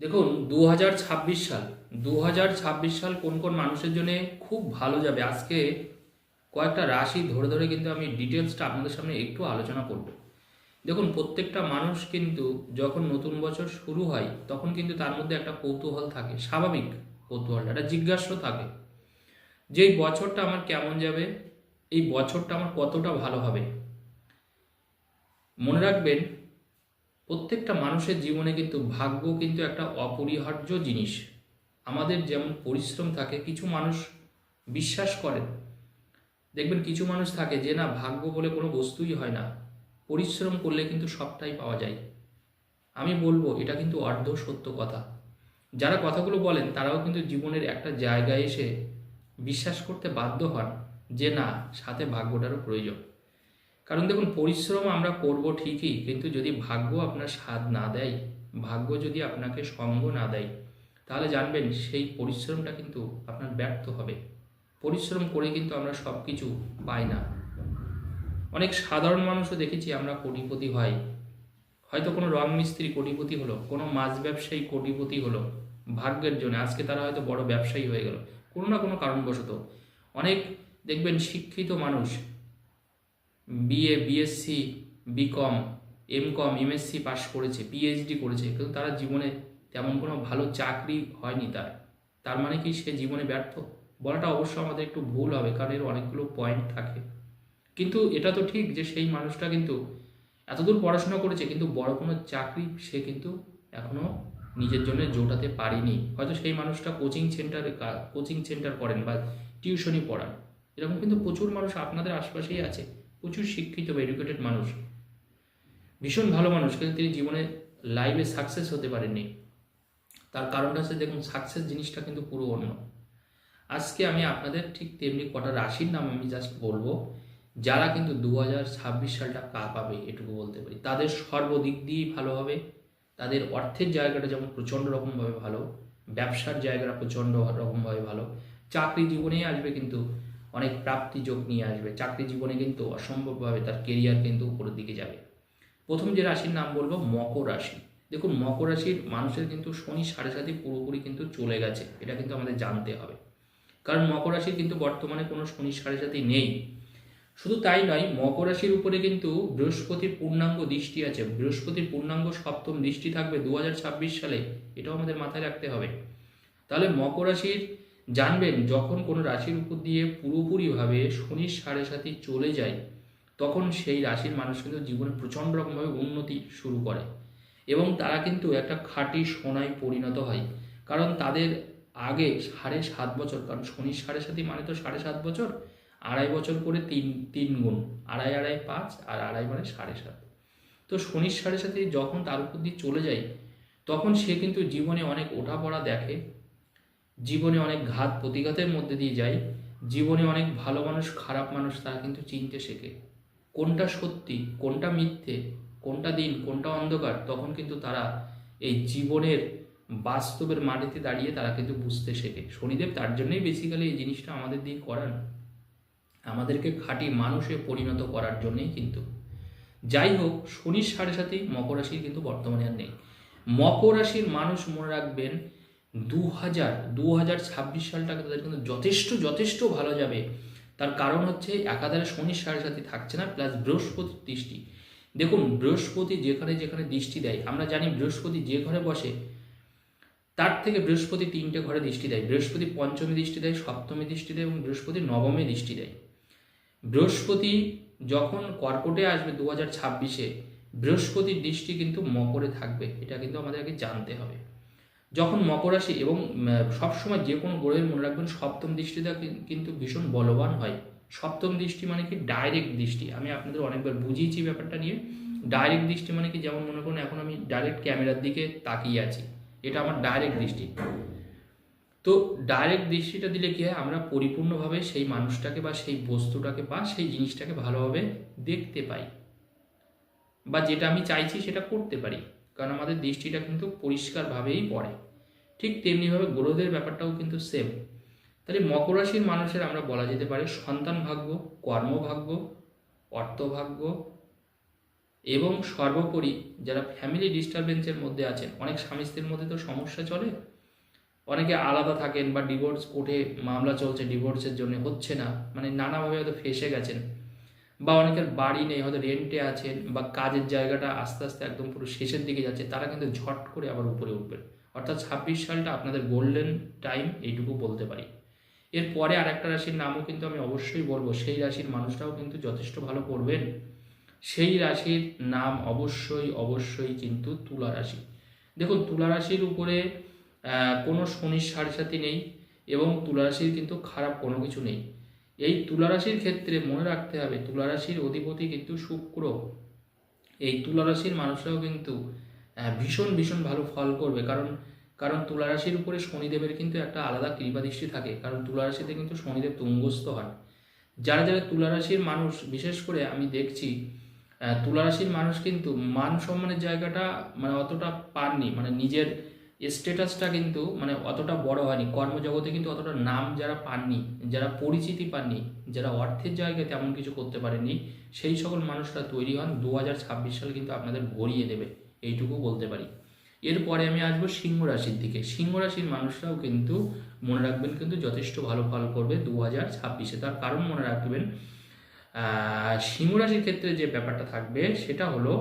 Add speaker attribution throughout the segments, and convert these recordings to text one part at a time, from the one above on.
Speaker 1: দেখুন দু হাজার ছাব্বিশ সাল দু হাজার ছাব্বিশ সাল কোন কোন মানুষের জন্য খুব ভালো যাবে? আজকে কয়েকটা রাশি ধরে ধরে কিন্তু আমি ডিটেলসটা আপনাদের সামনে একটু আলোচনা করব। দেখুন, প্রত্যেকটা মানুষ কিন্তু যখন নতুন বছর শুরু হয়, তখন কিন্তু তার মধ্যে একটা কৌতূহল থাকে, স্বাভাবিক কৌতূহল, একটা জিজ্ঞাসা থাকে। যে বছরটা আমার কেমন যাবে? এই বছরটা আমার কতটা ভালো হবে? মনে রাখবেন প্রত্যেকটা মানুষের জীবনে কিন্তু ভাগ্য কিন্তু একটা অপরিহার্য জিনিস। আমাদের যেমন পরিশ্রম থাকে, কিছু মানুষ বিশ্বাস করেন দেখবেন কিছু মানুষ থাকে যে না, ভাগ্য বলে কোনো বস্তুই হয় না। পরিশ্রম করলে কিন্তু সবটাই পাওয়া যায়। আমি বলব, এটা কিন্তু অর্ধ সত্য কথা। যারা কথাগুলো বলেন, তারাও কিন্তু জীবনের একটা জায়গায় এসে বিশ্বাস করতে বাধ্য হন যে না, সাথে ভাগ্যটারও প্রয়োজন। কারণ দেখুন, পরিশ্রম আমরা করব ঠিকই, কিন্তু যদি ভাগ্য আপনার স্বাদ না দেয়, ভাগ্য যদি আপনাকে সঙ্গ না দেয়, তাহলে জানবেন সেই পরিশ্রমটা কিন্তু আপনার ব্যর্থ হবে। পরিশ্রম করে কিন্তু আমরা সব কিছু পাই না। অনেক সাধারণ মানুষও দেখেছি আমরা কোটিপতি হয়। হয়তো কোনো রং মিস্ত্রি কোটিপতি হলো, কোনো মাছ ব্যবসায়ী কোটিপতি হলো, ভাগ্যের জন্য। আজকে তারা হয়তো বড় ব্যবসায়ী হয়ে গেল, কোনো না কোনো কারণবশত। অনেক দেখবেন শিক্ষিত মানুষ BA BSc BCom M Com MSc pass করেছে পিএইচডি করেছে, কিন্তু তারা জীবনে তেমন কোনো ভালো চাকরি হয়নি তার। তার মানে কি সে জীবনে ব্যর্থ? বলাটা অবশ্য আমাদের একটু ভুল হবে, কারণ এর অনেকগুলো পয়েন্ট থাকে। কিন্তু এটা তো ঠিক যে সেই মানুষটা কিন্তু এতদূর পড়াশোনা করেছে, কিন্তু বড় কোনো চাকরি সে কিন্তু এখনও নিজের জন্য জোটাতে পারেনি। হয়তো সেই মানুষটা কোচিং সেন্টারে কোচিং সেন্টার করেন বা টিউশনি পড়ান। এরকম কিন্তু প্রচুর মানুষ আপনাদের আশপাশেই আছে। প্রচুর শিক্ষিত বা এডুকেটেড মানুষ। ভীষণ ভালো মানুষ, কিন্তু তিনি জীবনে লাইফে সাকসেস হতে পারেননি। তার কারণটা হচ্ছে, দেখুন সাকসেস জিনিসটা কিন্তু পুরো অন্য। আজকে আমি আপনাদের ঠিক তেমনি কটা রাশির নাম আমি জাস্ট বলব, যারা কিন্তু দু হাজার ছাব্বিশ সালটা কা পাবে, এটুকু বলতে পারি। তাদের সর্বদিক দিয়েই ভালো হবে। তাদের অর্থের জায়গাটা যেমন প্রচণ্ড রকমভাবে ভালো, ব্যবসার জায়গাটা প্রচণ্ড রকমভাবে ভালো, চাকরি জীবনেই আসবে কিন্তু অনেক প্রাপ্তি যোগ নিয়ে আসবে। চাকরি জীবনে কিন্তু অসম্ভবভাবে তার কেরিয়ার কিন্তু উপরের দিকে যাবে। প্রথম যে রাশির নাম বলব মকর রাশি। দেখুন, মকর রাশির মানুষের কিন্তু শনি সাড়ে সাথে পুরোপুরি কিন্তু চলে গেছে, এটা কিন্তু আমাদের জানতে হবে। কারণ মকর রাশির কিন্তু বর্তমানে কোনো শনি সাড়ে সাথে নেই। শুধু তাই নয়, মকর রাশির উপরে কিন্তু বৃহস্পতির পূর্ণাঙ্গ দৃষ্টি আছে। বৃহস্পতির পূর্ণাঙ্গ সপ্তম দৃষ্টি থাকবে দু হাজার ছাব্বিশ সালে, এটাও আমাদের মাথায় রাখতে হবে। তাহলে মকর রাশির জানবেন যখন কোনো রাশির উপর দিয়ে পুরোপুরিভাবে শনির সাড়ে সাথে চলে যায়, তখন সেই রাশির মানুষ কিন্তু জীবনে প্রচণ্ড রকমভাবে উন্নতি শুরু করে। এবং তারা কিন্তু একটা খাঁটি সোনায় পরিণত হয়। কারণ তাদের আগে সাড়ে সাত বছর, কারণ শনির সাড়ে সাতই মানে তো সাড়ে সাত বছর, আড়াই বছর করে তিন তিন গুণ, আড়াই আড়াই, পাঁচ আর আড়াই মানে সাড়ে সাত। তো শনির সাড়ে সাথে যখন তার উপর দিয়ে চলে যায়, তখন সে কিন্তু জীবনে অনেক ওঠাপড়া দেখে জীবনে অনেক ঘাত প্রতিঘাতের মধ্যে দিয়ে যায়। জীবনে অনেক ভালো মানুষ, খারাপ মানুষ, তারা কিন্তু চিনতে শেখে। কোনটা সত্যি, কোনটা মিথ্যে, কোনটা দিন, কোনটা অন্ধকার, তখন কিন্তু তারা এই জীবনের বাস্তবের মাটিতে দাঁড়িয়ে তারা কিন্তু বুঝতে শেখে। শনিদেব তার জন্যই বেসিক্যালি এই জিনিসটা আমাদের দিয়ে করান। আমাদেরকে খাঁটি মানুষে পরিণত করার জন্যই কিন্তু। যাই হোক, শনির সাড়ে সাথেই মকর রাশির কিন্তু বর্তমানে আর নেই। মকর রাশির মানুষ মনে রাখবেন দু হাজার দু হাজার ছাব্বিশ সালটাকে তাদের কিন্তু যথেষ্ট যথেষ্ট ভালো যাবে। তার কারণ হচ্ছে একাধারে শনির সাড়ে সাথে থাকছে না প্লাস বৃহস্পতির দৃষ্টি। দেখুন, বৃহস্পতি যেখানে যেখানে দৃষ্টি দেয়, আমরা জানি বৃহস্পতি যে ঘরে বসে, তার থেকে বৃহস্পতি তিনটে ঘরে দৃষ্টি দেয়। বৃহস্পতি পঞ্চমী দৃষ্টি দেয়, সপ্তমী দৃষ্টি দেয় এবং বৃহস্পতি নবমী দৃষ্টি দেয়। বৃহস্পতি যখন কর্কটে আসবে দু হাজার ছাব্বিশে, বৃহস্পতির দৃষ্টি কিন্তু মকরে থাকবে, এটা কিন্তু আমাদেরকে জানতে হবে। যখন মকর রাশি এবং সবসময় যে কোনো গ্রহের মনে রাখবেন, সপ্তম দৃষ্টিটা কিন্তু ভীষণ বলবান হয়। সপ্তম দৃষ্টি মানে কি ডাইরেক্ট দৃষ্টি। আমি আপনাদের অনেকবার বুঝিয়েছি ব্যাপারটা নিয়ে। ডাইরেক্ট দৃষ্টি মানে কি, যেমন মনে করুন, এখন আমি ডাইরেক্ট ক্যামেরার দিকে তাকিয়ে আছি। এটা আমার ডাইরেক্ট দৃষ্টি। তো ডাইরেক্ট দৃষ্টিটা দিলে কি হয়, আমরা পরিপূর্ণভাবে সেই মানুষটাকে বা সেই বস্তুটাকে বা সেই জিনিসটাকে ভালোভাবে দেখতে পাই। বা যেটা আমি চাইছি, সেটা করতে পারি। কারণ আমাদের দৃষ্টিটা কিন্তু পরিষ্কারভাবেই পড়ে। ঠিক তেমনিভাবে গ্রহদের ব্যাপারটাও কিন্তু সেম তাহলে মকর রাশির মানুষের আমরা বলা যেতে পারে সন্তান ভাগ্য কর্মভাগ্য অর্থভাগ্য এবং সর্বোপরি যারা ফ্যামিলি ডিস্টারবেন্সের মধ্যে আছেন, অনেক স্বামী মধ্যে তো সমস্যা চলে। অনেকে আলাদা থাকেন বা ডিভোর্স কোর্টে মামলা চলছে ডিভোর্সের জন্য হচ্ছে না। মানে নানাভাবে হয়তো ফেসে গেছেন। বা অনেকের বাড়ি নেই, হয়তো রেন্টে আছেন বা কাজের জায়গাটা আস্তে আস্তে একদম পুরো শেষের দিকে যাচ্ছে, তারা কিন্তু ঝট করে আবার উপরে উঠবেন। অর্থাৎ ছাব্বিশ সালটা আপনাদের গোল্ডেন টাইম এইটুকু বলতে পারি। এরপরে আর একটা রাশির নামও কিন্তু আমি অবশ্যই বলব, সেই রাশির মানুষটাও কিন্তু যথেষ্ট ভালো করবেন। সেই রাশির নাম অবশ্যই অবশ্যই কিন্তু তুলা রাশি। দেখুন, তুলা রাশির উপরে কোনো শনির সাড়ে সাথে নেই এবং তুলা রাশির কিন্তু খারাপ কোনো কিছু নেই। এই তুলা রাশির ক্ষেত্রে মনে রাখতে হবে তুলারাশির অধিপতি কিন্তু শুক্র। এই তুলারাশির মানুষরাও কিন্তু ভীষণ ভীষণ ভালো ফল করবে। কারণ কারণ তুলা রাশির উপরে শনিদেবের কিন্তু একটা আলাদা কৃপা দৃষ্টি থাকে। কারণ তুলারাশিতে কিন্তু শনিদেব তুঙ্গস্থ হন। যারা যারা তুলারাশির মানুষ বিশেষ করে আমি দেখছি আহ, তুলা রাশির মানুষ কিন্তু মান সম্মানের জায়গাটা মানে অতটা পাননি। মানে নিজের স্ট্যাটাসটা কিন্তু মানে অতটা বড় হয়নি। কর্মজগতে কিন্তু অতটা নাম যারা পাননি, যারা পরিচিতি পাননি, যারা অর্থের জায়গায় তেমন কিছু করতে পারেনি সেই সকল মানুষরা তৈরি হন। দু সাল কিন্তু আপনাদের ভরিয়ে দেবে, এইটুকু বলতে পারি। এরপরে আমি আসব সিংহ রাশির দিকে। সিংহ রাশির মানুষরাও কিন্তু মনে রাখবেন কিন্তু যথেষ্ট ভালো ফল করবে দু হাজার ছাব্বিশে। তার কারণ মনে রাখবেন সিংহ রাশির ক্ষেত্রে যে ব্যাপারটা থাকবে, সেটা হলো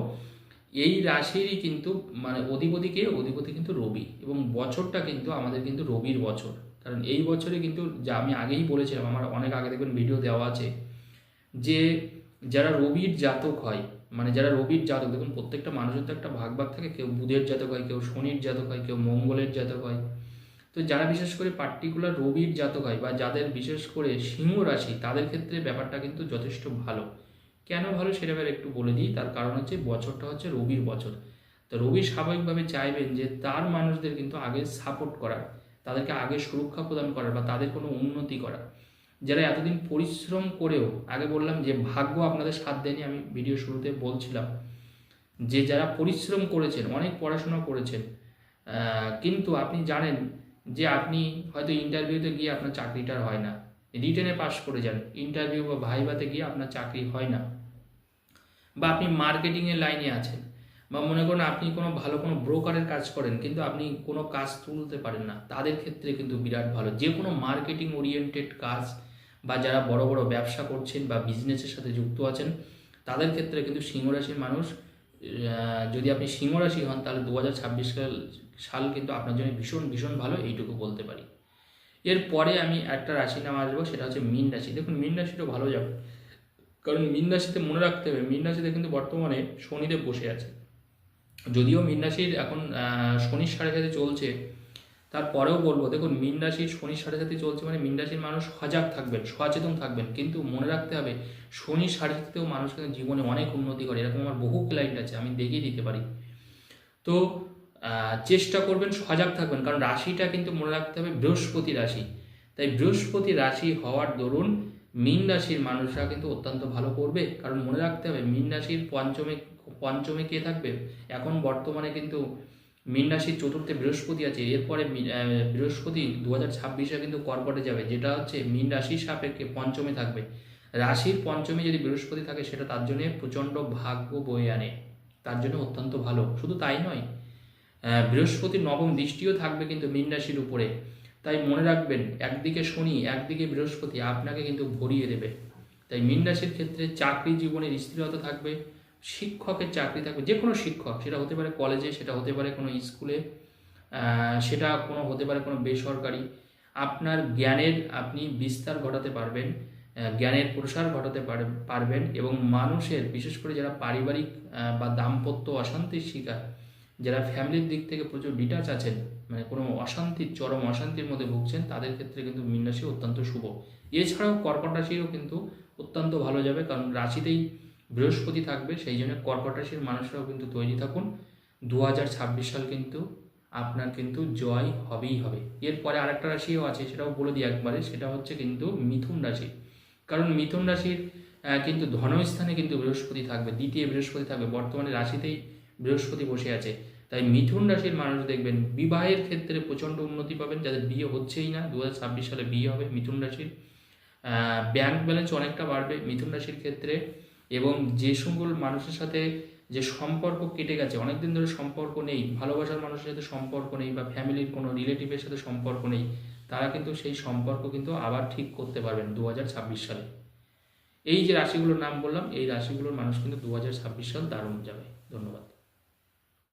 Speaker 1: এই রাশিরই কিন্তু মানে অধিপতিকে, অধিপতি কিন্তু রবি এবং বছরটা কিন্তু আমাদের কিন্তু রবির বছর। কারণ এই বছরে কিন্তু যা আমি আগেই বলেছিলাম, আমার অনেক আগে দেখবেন ভিডিও দেওয়া আছে যে যারা রবির জাতক হয় মানে যারা রবির জাতক, দেখুন প্রত্যেকটা মানুষের তো একটা ভাগ ভাগ থাকে, কেউ বুধের জাতক হয়, কেউ শনির জাতক হয়, কেউ মঙ্গলের জাতক হয়। তো যারা বিশেষ করে পার্টিকুলার রবির জাতক হয় বা যাদের বিশেষ করে সিংহ রাশি, তাদের ক্ষেত্রে ব্যাপারটা কিন্তু যথেষ্ট ভালো। কেন ভালো সেটা এবার একটু বলে দিই। তার কারণ হচ্ছে বছরটা হচ্ছে রবির বছর। তো রবি স্বাভাবিকভাবে চাইবেন যে তার মানুষদের কিন্তু আগে সাপোর্ট করার তাদেরকে আগে সুরক্ষা প্রদান করার বা তাদের কোনো উন্নতি করা। যারা এতদিন পরিশ্রম করেও, আগে বললাম যে ভাগ্য আপনাদের সাথ দেয়নি, আমি ভিডিও শুরুতে বলছিলাম। যে যারা পরিশ্রম করেছেন, অনেক পড়াশোনা করেছেন কিন্তু আপনি জানেন যে আপনি হয়তো ইন্টারভিউতে গিয়ে আপনার চাকরিটা আর হয় না। রিটেনে পাস করে যান ইন্টারভিউ বা ভাইভাতে গিয়ে আপনার চাকরি হয় না। বা আপনি মার্কেটিংয়ের লাইনে আছেন। বা মনে করেন আপনি কোনো ভালো কোনো ব্রোকারের কাজ করেন, কিন্তু আপনি কোনো কাজ তুলতে পারেন না, তাদের ক্ষেত্রে কিন্তু বিরাট ভালো। যে কোনো মার্কেটিং ওরিয়েন্টেড কাজ বা যারা বড় বড় ব্যবসা করছেন বা বিজনেসের সাথে যুক্ত আছেন, তাদের ক্ষেত্রে কিন্তু সিংহরাশির মানুষ যদি আপনি সিংহরাশি হন, তাহলে দু হাজার সাল কিন্তু আপনার জন্য ভীষণ ভীষণ ভালো, এইটুকু বলতে পারি। এরপরে আমি একটা রাশি নাম আসব, সেটা হচ্ছে মীন রাশি। দেখুন, মীন রাশিটাও ভালো যাবে। কারণ মীন রাশিতে মনে রাখতে হবে, মীন রাশিতে কিন্তু বর্তমানে শনিদেব বসে আছে। যদিও মীন রাশির এখন শনির সাড়ে সাথে চলছে, তারপরেও বলব, দেখুন, মীন রাশির শনির সাড়ে সাথে চলছে মানে মীন রাশির মানুষ সজাগ থাকবেন, সচেতন থাকবেন। কিন্তু মনে রাখতে হবে, শনির সাড়ে সাথেও মানুষ কিন্তু জীবনে অনেক উন্নতি করে, এরকম আমার বহু ক্লাইন্ট আছে, আমি দেখিয়ে দিতে পারি। তো চেষ্টা করবেন, সজাগ থাকবেন। কারণ রাশিটা কিন্তু মনে রাখতে হবে বৃহস্পতি রাশি। তাই বৃহস্পতি রাশি হওয়ার দরুন মীন রাশির মানুষরা কিন্তু অত্যন্ত ভালো করবে। কারণ মনে রাখতে হবে, মীন রাশির পঞ্চমে পঞ্চমে কে থাকবে? এখন বর্তমানে কিন্তু মীন রাশির চতুর্থে বৃহস্পতি আছে। এরপরে বৃহস্পতি দু হাজার ছাব্বিশে কিন্তু কর্কটে যাবে। যেটা হচ্ছে মীন রাশির সাপেক্ষে পঞ্চমে থাকবে। রাশির পঞ্চমে যদি বৃহস্পতি থাকে, সেটা তার জন্য প্রচণ্ড ভাগ্য বয়ে আনে। তার জন্য অত্যন্ত ভালো। শুধু তাই নয় বৃহস্পতির নবম দৃষ্টিও থাকবে কিন্তু মীন রাশির উপরে। তাই মনে রাখবেন, একদিকে শনি, একদিকে বৃহস্পতি আপনাকে কিন্তু ভরিয়ে দেবে। তাই মীন রাশির ক্ষেত্রে চাকরি জীবনের স্থিরতা থাকবে, শিক্ষকের চাকরি থাকবে, যে কোনো শিক্ষক, সেটা হতে পারে কলেজে, সেটা হতে পারে কোনো স্কুলে সেটা কোনো হতে পারে কোনো বেসরকারি। আপনার জ্ঞানের আপনি বিস্তার ঘটাতে পারবেন জ্ঞানের প্রসার ঘটাতে পার- পারবেন এবং মানুষের, বিশেষ করে যারা পারিবারিক বা দাম্পত্য অশান্তির শিকার যারা ফ্যামিলির দিক থেকে প্রচুর ডিটাচ আছেন মানে কোনো অশান্তির চরম অশান্তির মধ্যে ভুগছেন, তাদের ক্ষেত্রে কিন্তু মীন রাশি অত্যন্ত শুভ। এছাড়াও কর্কট রাশিও কিন্তু অত্যন্ত ভালো যাবে, কারণ রাশিতেই বৃহস্পতি থাকবে, সেই জন্য কর্কট রাশির মানুষরাও কিন্তু তৈরি থাকুন। দু হাজার ছাব্বিশ সাল কিন্তু আপনার কিন্তু জয় হবেই হবে। এরপরে আরেকটা রাশিও আছে, সেটাও বলে দিই একবারে, সেটা হচ্ছে কিন্তু মিথুন রাশি। কারণ মিথুন রাশির কিন্তু ধনস্থানে কিন্তু বৃহস্পতি থাকবে, দ্বিতীয় বৃহস্পতি থাকবে, বর্তমানে রাশিতেই বৃহস্পতি বসে আছে। তাই মিথুন রাশির মানুষ দেখবেন বিবাহের ক্ষেত্রে প্রচণ্ড উন্নতি পাবেন। যাদের বিয়ে হচ্ছেই না দু হাজার ছাব্বিশ সালে বিয়ে হবে মিথুন রাশির। ব্যাংক ব্যালেন্স অনেকটা বাড়বে মিথুন রাশির ক্ষেত্রে এবং যে সকল মানুষের সাথে যে সম্পর্ক কেটে গেছে, অনেকদিন ধরে সম্পর্ক নেই, ভালোবাসার মানুষের সাথে সম্পর্ক নেই বা ফ্যামিলির কোনো রিলেটিভের সাথে সম্পর্ক নেই, তারা কিন্তু সেই সম্পর্ক কিন্তু আবার ঠিক করতে পারবেন দু হাজার ছাব্বিশ সালে। এই যে রাশিগুলোর নাম বললাম, এই রাশিগুলোর মানুষ কিন্তু দু হাজার ছাব্বিশ সাল দারুণ যাবে। ধন্যবাদ।